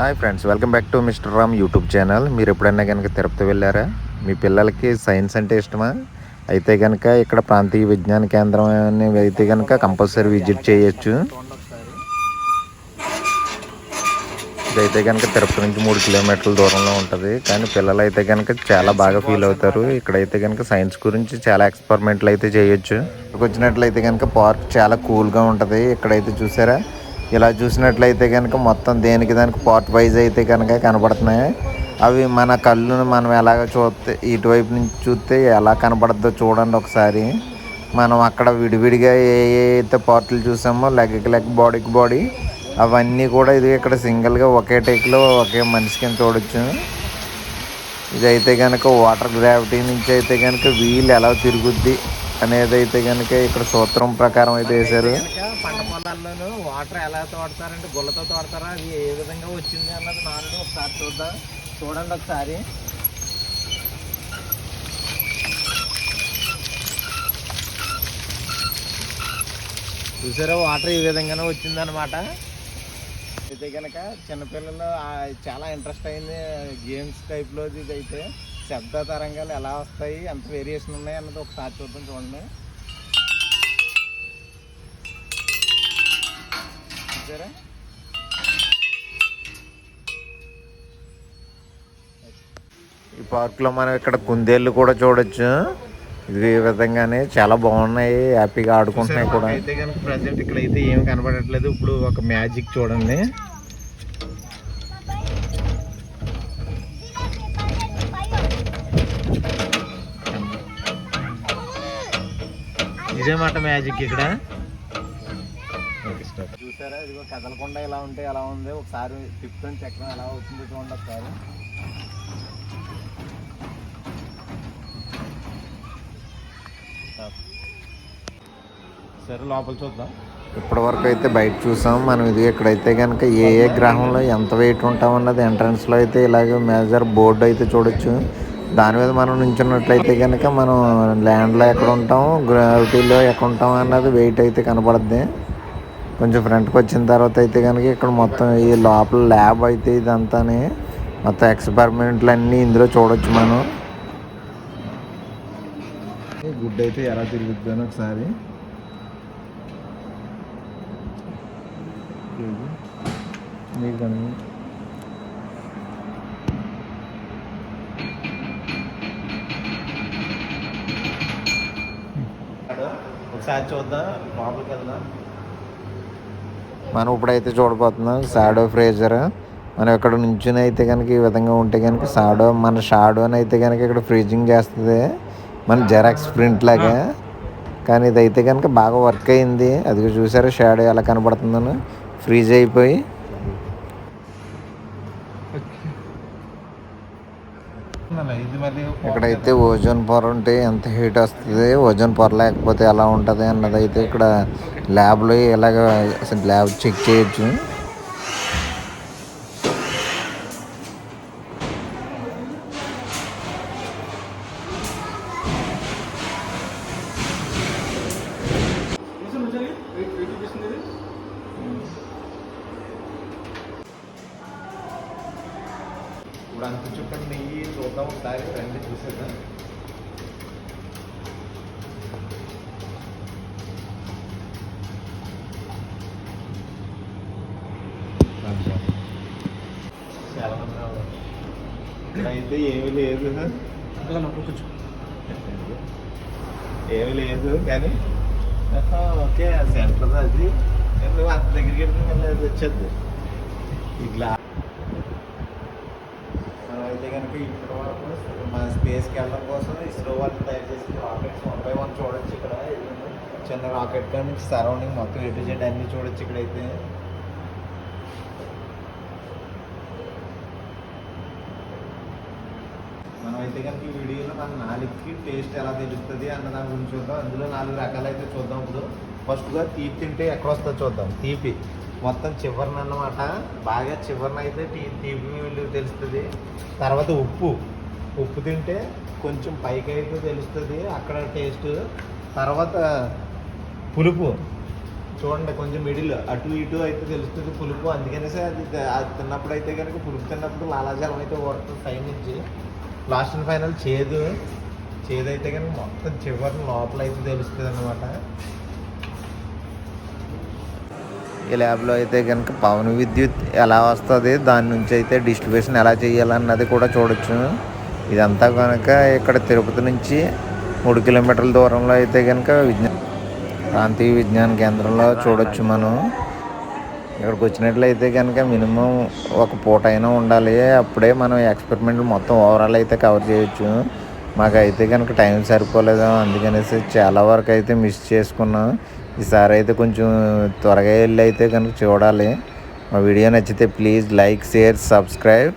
Hi friends welcome back to mister Ram YouTube channel మీరు ఎప్పుడైనా కనుక తిరుపతి వెళ్ళారా? మీ పిల్లలకి సైన్స్ అంటే ఇష్టమా? అయితే కనుక ఇక్కడ ప్రాంతీయ విజ్ఞాన కేంద్రం అయితే కనుక కంపల్సరీ విజిట్ చేయొచ్చు. ఇదైతే కనుక తిరుపతి నుంచి మూడు కిలోమీటర్ల దూరంలో ఉంటుంది. కానీ పిల్లలు అయితే కనుక చాలా బాగా ఫీల్ అవుతారు. ఇక్కడైతే కనుక సైన్స్ గురించి చాలా ఎక్స్పెరిమెంట్లు అయితే చేయొచ్చు. ఇక్కడికి వచ్చినట్లయితే కనుక పార్క్ చాలా కూల్గా ఉంటుంది. ఇక్కడైతే చూసారా? ఇలా చూసినట్లయితే కనుక మొత్తం దేనికి దానికి పార్ట్ వైజ్ అయితే కనుక కనబడుతున్నాయి. అవి మన కళ్ళును మనం ఎలాగ చూస్తే ఇటువైపు నుంచి చూస్తే ఎలా కనబడుతుందో చూడండి ఒకసారి. మనం అక్కడ విడివిడిగా ఏ ఏ అయితే పార్ట్లు చూసామో లెగ్కి లెగ్ బాడీకి బాడీ అవన్నీ కూడా ఇది ఇక్కడ సింగిల్గా ఒకే టేక్లో ఒకే మనిషి కింద చూడొచ్చు. ఇదైతే కనుక వాటర్ గ్రావిటీ నుంచి అయితే కనుక వీల్ ఎలా తిరుగుద్ది అనేది అయితే కనుక ఇక్కడ సూత్రం ప్రకారం అయితే వేశారు. పంట పొలాల్లోనూ వాటర్ ఎలా తోడతారంటే గుల్లతో తోడతారా? అది ఏ విధంగా వచ్చింది అన్నది నాన్న ఒకసారి చూద్దాం. చూడండి ఒకసారి. చూసారా? వాటర్ ఈ విధంగానే వచ్చిందనమాట అయితే కనుక చిన్నపిల్లలు చాలా ఇంట్రెస్ట్ అయింది గేమ్స్ టైప్లో ఇది అయితే శబ్ద తరంగాలు ఎలా వస్తాయి ఎంత వేరియేషన్ ఉన్నాయి అన్నది ఒకసారి చూద్దాం చూడండి. చూసారా? ఈ పార్క్లో మనం ఇక్కడ కుందేళ్ళు కూడా చూడొచ్చు. ఇది ఈ విధంగానే చాలా బాగున్నాయి హ్యాపీగా ఆడుకుంటున్నాయి కూడా. అయితే కనుక ప్రజెంట్ ఇక్కడ అయితే ఏం కనబడట్లేదు. ఇప్పుడు ఒక మ్యాజిక్ చూడండి. ఇదేమాట మ్యాజిక్ ఇక్కడ. చూసారా? ఇదిగో కదలకుండా ఎలా ఉంటే ఎలా ఉంది. ఒకసారి తిప్పుకొని చక్రం ఎలా అవుతుంది చూడండి ఒకసారి. సరే లోపల చూద్దాం. ఇప్పటి వరకు అయితే బయట చూసాం. మనం ఇది ఇక్కడైతే కనుక ఏ ఏ గ్రహంలో ఎంత వెయిట్ ఉంటాం అన్నది ఎంట్రన్స్లో అయితే ఇలాగ మేజర్ బోర్డు అయితే చూడొచ్చు. దాని మీద మనం నించున్నట్లయితే కనుక మనం ల్యాండ్లో ఎక్కడ ఉంటాం గ్రావిటీలో ఎక్కడ ఉంటాం అన్నది వెయిట్ అయితే కనపడుద్ది. కొంచెం ఫ్రంట్కి వచ్చిన తర్వాత అయితే కనుక ఇక్కడ మొత్తం ఈ లోపల ల్యాబ్ అయితే ఇదంతానే. మొత్తం ఎక్స్పెరిమెంట్లు అన్నీ ఇందులో చూడొచ్చు మనం. గుడ్ అయితే ఎలా తిరుగుతుందని ఒకసారి. ఒకసారి చూద్దాం? లోపలికి వెళ్దాం మనం ఇప్పుడైతే చూడబోతున్నాం షాడో ఫ్రేజర్. మనం ఇక్కడ నుంచుని అయితే కనుక ఈ విధంగా ఉంటే కనుక షాడో మన షాడో అని అయితే కనుక ఇక్కడ ఫ్రీజింగ్ చేస్తుంది. మన జెరాక్స్ ప్రింట్ లాగా. కానీ ఇదైతే కనుక బాగా వర్క్ అయింది. అది చూసారా షాడో ఎలా కనబడుతుందని. ఫ్రీజ్ అయిపోయి. ఇది ఇక్కడైతే ఓజోన్ పొర ఉంటే ఎంత హీట్ వస్తుంది? ఓజోన్ పొర లేకపోతే ఎలా ఉంటుంది అన్నది అయితే ఇక్కడ ల్యాబ్లో ఎలాగ అసలు ల్యాబ్ చెక్ చేయొచ్చు. ఇప్పుడు అంత చుట్టూ నెయ్యి చూద్దాం ఒకసారి రండి చూసేద్దాం. ఇక్కడైతే ఏమీ లేదు. ఏమీ లేదు కానీ ఓకే సెంటర్ అది. నువ్వు అంత దగ్గరికి అది వచ్చేది ఈ గ్లాస్ అయితే కనుక ఇక్కడ వరకు మన స్పేస్కి వెళ్ళడం కోసం ఇస్రో వాళ్ళు తయారు చేసిన రాకెట్స్ వన్ బై వన్ చూడొచ్చు ఇక్కడ. చిన్న రాకెట్ కానీ సరౌండింగ్ మొత్తం ఎటు జెడ్ అన్ని చూడొచ్చు ఇక్కడైతే. మనం అయితే కనుక ఈ వీడియోలో మన నాలుగుకి టేస్ట్ ఎలా తెలుస్తుంది అన్న దాని గురించి చూద్దాం. అందులో నాలుగు రకాలు అయితే చూద్దాం ఇప్పుడు. ఫస్ట్గా తీపి తింటే ఎక్కడ వస్తుందో చూద్దాం. తీపి. మొత్తం చివరిన అన్నమాట బాగా చివరిన అయితే టీ తీపి వీళ్ళు తెలుస్తుంది. తర్వాత ఉప్పు. ఉప్పు తింటే కొంచెం పైకి అయితే తెలుస్తుంది. అక్కడ టేస్ట్ తర్వాత పులుపు. చూడండి కొంచెం మిడిల్. అటు ఇటు అయితే తెలుస్తుంది పులుపు. అందుకనేసి అది అది తిన్నప్పుడు అయితే కనుక పులుపు తిన్నప్పుడు లాలాజలం అయితే ఓడుతుంది పై నుంచి. లాస్ట్ అండ్ ఫైనల్ చేదు. చేదు అయితే కనుక మొత్తం చివరి లోపల అయితే తెలుస్తుంది అనమాట ఈ ల్యాబ్లో అయితే కనుక పవన విద్యుత్ ఎలా వస్తుంది? దాని నుంచి అయితే డిస్ట్రిబ్యూషన్ ఎలా చేయాలన్నది కూడా చూడొచ్చు. ఇదంతా కనుక ఇక్కడ తిరుపతి నుంచి మూడు కిలోమీటర్ల దూరంలో అయితే కనుక విజ్ఞా ప్రాంతీయ విజ్ఞాన కేంద్రంలో చూడొచ్చు మనం. ఇక్కడికి వచ్చినట్లయితే కనుక మినిమం ఒక పూట అయినా ఉండాలి. అప్పుడే మనం ఎక్స్పెరిమెంట్ మొత్తం ఓవరాల్ అయితే కవర్ చేయొచ్చు. మాకైతే కనుక టైం సరిపోలేదు? అందుకనేసి చాలా వరకు అయితే మిస్ చేసుకున్నాం. ఈసారి అయితే కొంచెం త్వరగా వెళ్ళి అయితే కనుక చూడాలి. మా వీడియో నచ్చితే ప్లీజ్ లైక్ షేర్ సబ్స్క్రైబ్.